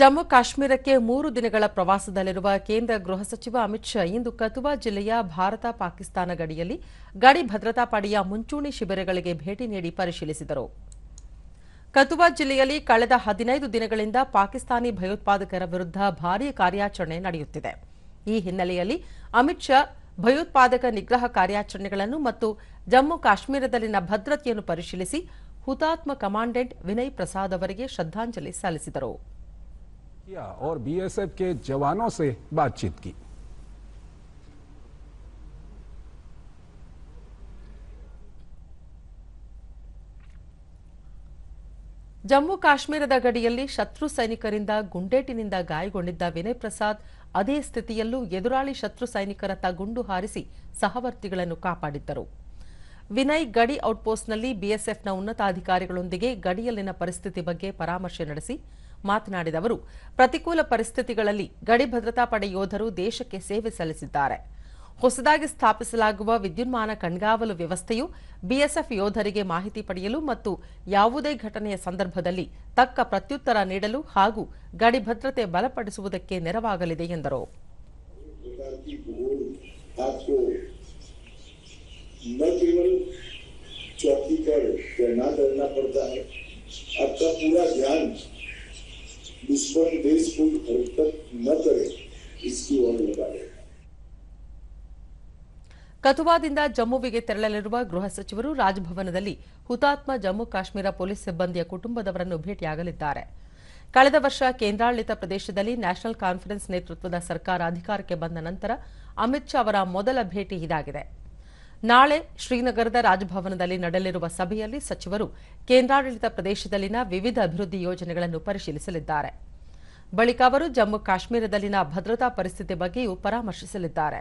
ಜಮ್ಮು ಕಾಶ್ಮೀರಕ್ಕೆ ಮೂರು ದಿನಗಳ ಪ್ರವಾಸದಲ್ಲಿರುವ ಕೇಂದ್ರ ಗೃಹ ಸಚಿವ ಅಮಿತ್ ಶಾ ಇಂದು ಕತುವಾ ಜಿಲ್ಲೆಯ ಭಾರತ ಪಾಕಿಸ್ತಾನ ಗಡಿಯಲ್ಲಿ ಗಡಿ ಭದ್ರತಾ ಪಡೆಯ ಮುಂಚೂಣಿ ಶಿಬಿರಗಳಿಗೆ ಭೇಟಿ ನೀಡಿ ಪರಿಶೀಲಿಸಿದರು. ಕತುವಾ ಜಿಲ್ಲೆಯಲ್ಲಿ ಕಳೆದ ಹದಿನೈದು ದಿನಗಳಿಂದ ಪಾಕಿಸ್ತಾನಿ ಭಯೋತ್ಪಾದಕರ ವಿರುದ್ಧ ಭಾರೀ ಕಾರ್ಯಾಚರಣೆ ನಡೆಯುತ್ತಿದೆ. ಈ ಹಿನ್ನೆಲೆಯಲ್ಲಿ ಅಮಿತ್ ಶಾ ಭಯೋತ್ಪಾದಕ ನಿಗ್ರಹ ಕಾರ್ಯಾಚರಣೆಗಳನ್ನು ಮತ್ತು ಜಮ್ಮು ಕಾಶ್ಮೀರದಲ್ಲಿನ ಭದ್ರತೆಯನ್ನು ಪರಿಶೀಲಿಸಿ ಹುತಾತ್ಮ ಕಮಾಂಡೆಂಟ್ ವಿನಯ್ ಪ್ರಸಾದ್ ಅವರಿಗೆ ಶ್ರದ್ದಾಂಜಲಿ ಸಲ್ಲಿಸಿದರು. किया और बीएसएफ के जवानों से बातचीत की ಜಮ್ಮು ಕಾಶ್ಮೀರದ ಗಡಿಯಲ್ಲಿ ಶತ್ರು ಸೈನಿಕರಿಂದ ಗುಂಡೇಟಿನಿಂದ ಗಾಯಗೊಂಡಿದ್ದ ವಿನಯ್ ಪ್ರಸಾದ್ ಅದೇ ಸ್ಥಿತಿಯಲ್ಲೂ ಎದುರಾಳಿ ಶತ್ರು ಸೈನಿಕರತ್ತ ಗುಂಡು ಹಾರಿಸಿ ಸಹವರ್ತಿಗಳನ್ನು ಕಾಪಾಡಿದ್ದರು ವಿನಯ್ ಗಡಿ ಔಟ್ಪೋಸ್ಟ್ನಲ್ಲಿ ಬಿಎಸ್ಎಫ್ನ ಉನ್ನತಾಧಿಕಾರಿಗಳೊಂದಿಗೆ ಗಡಿಯಲ್ಲಿನ ಪರಿಸ್ಥಿತಿ ಬಗ್ಗೆ ಪರಾಮರ್ಶೆ ನಡೆಸಿ ಮಾತನಾಡಿದ ಅವರು ಪ್ರತಿಕೂಲ ಪರಿಸ್ಥಿತಿಗಳಲ್ಲಿ ಗಡಿ ಭದ್ರತಾ ಪಡೆ ಯೋಧರು ದೇಶಕ್ಕೆ ಸೇವೆ ಸಲ್ಲಿಸಿದ್ದಾರೆ ಹೊಸದಾಗಿ ಸ್ಥಾಪಿಸಲಾಗುವ ವಿದ್ಯುನ್ಮಾನ ಕಣ್ಗಾವಲು ವ್ಯವಸ್ಥೆಯು ಬಿಎಸ್ಎಫ್ ಯೋಧರಿಗೆ ಮಾಹಿತಿ ಪಡೆಯಲು ಮತ್ತು ಯಾವುದೇ ಘಟನೆಯ ಸಂದರ್ಭದಲ್ಲಿ ತಕ್ಕ ಪ್ರತ್ಯುತ್ತರ ನೀಡಲು ಹಾಗೂ ಗಡಿ ಭದ್ರತೆ ಬಲಪಡಿಸುವುದಕ್ಕೆ ನೆರವಾಗಲಿದೆ ಎಂದರು प्रकार की भूल आपको न केवल चौकी पर तैनात रहना पड़ता है आपका पूरा ध्यान दुश्मन देश को हरकत न करे इसकी ओर लगा है ಕಥುವಾದಿಂದ ಜಮ್ಮುವಿಗೆ ತೆರಳಲಿರುವ ಗೃಹ ಸಚಿವರು ರಾಜಭವನದಲ್ಲಿ ಹುತಾತ್ಮ ಜಮ್ಮು ಕಾಶ್ಮೀರ ಪೊಲೀಸ್ ಸಿಬ್ಬಂದಿಯ ಕುಟುಂಬದವರನ್ನು ಭೇಟಿಯಾಗಲಿದ್ದಾರೆ ಕಳೆದ ವರ್ಷ ಕೇಂದ್ರಾಡಳಿತ ಪ್ರದೇಶದಲ್ಲಿ ನ್ಯಾಷನಲ್ ಕಾನ್ಫರೆನ್ಸ್ ನೇತೃತ್ವದ ಸರ್ಕಾರ ಅಧಿಕಾರಕ್ಕೆ ಬಂದ ನಂತರ ಅಮಿತ್ ಶಾ ಅವರ ಮೊದಲ ಭೇಟಿ ಇದಾಗಿದೆ ನಾಳೆ ಶ್ರೀನಗರದ ರಾಜಭವನದಲ್ಲಿ ನಡೆಯಲಿರುವ ಸಭೆಯಲ್ಲಿ ಸಚಿವರು ಕೇಂದ್ರಾಡಳಿತ ಪ್ರದೇಶದಲ್ಲಿನ ವಿವಿಧ ಅಭಿವೃದ್ಧಿ ಯೋಜನೆಗಳನ್ನು ಪರಿಶೀಲಿಸಲಿದ್ದಾರೆ. ಬಳಿಕ ಅವರು ಜಮ್ಮು ಕಾಶ್ಮೀರದಲ್ಲಿನ ಭದ್ರತಾ ಪರಿಸ್ಥಿತಿ ಬಗ್ಗೆಯೂ ಪರಾಮರ್ಶಿಸಲಿದ್ದಾರೆ.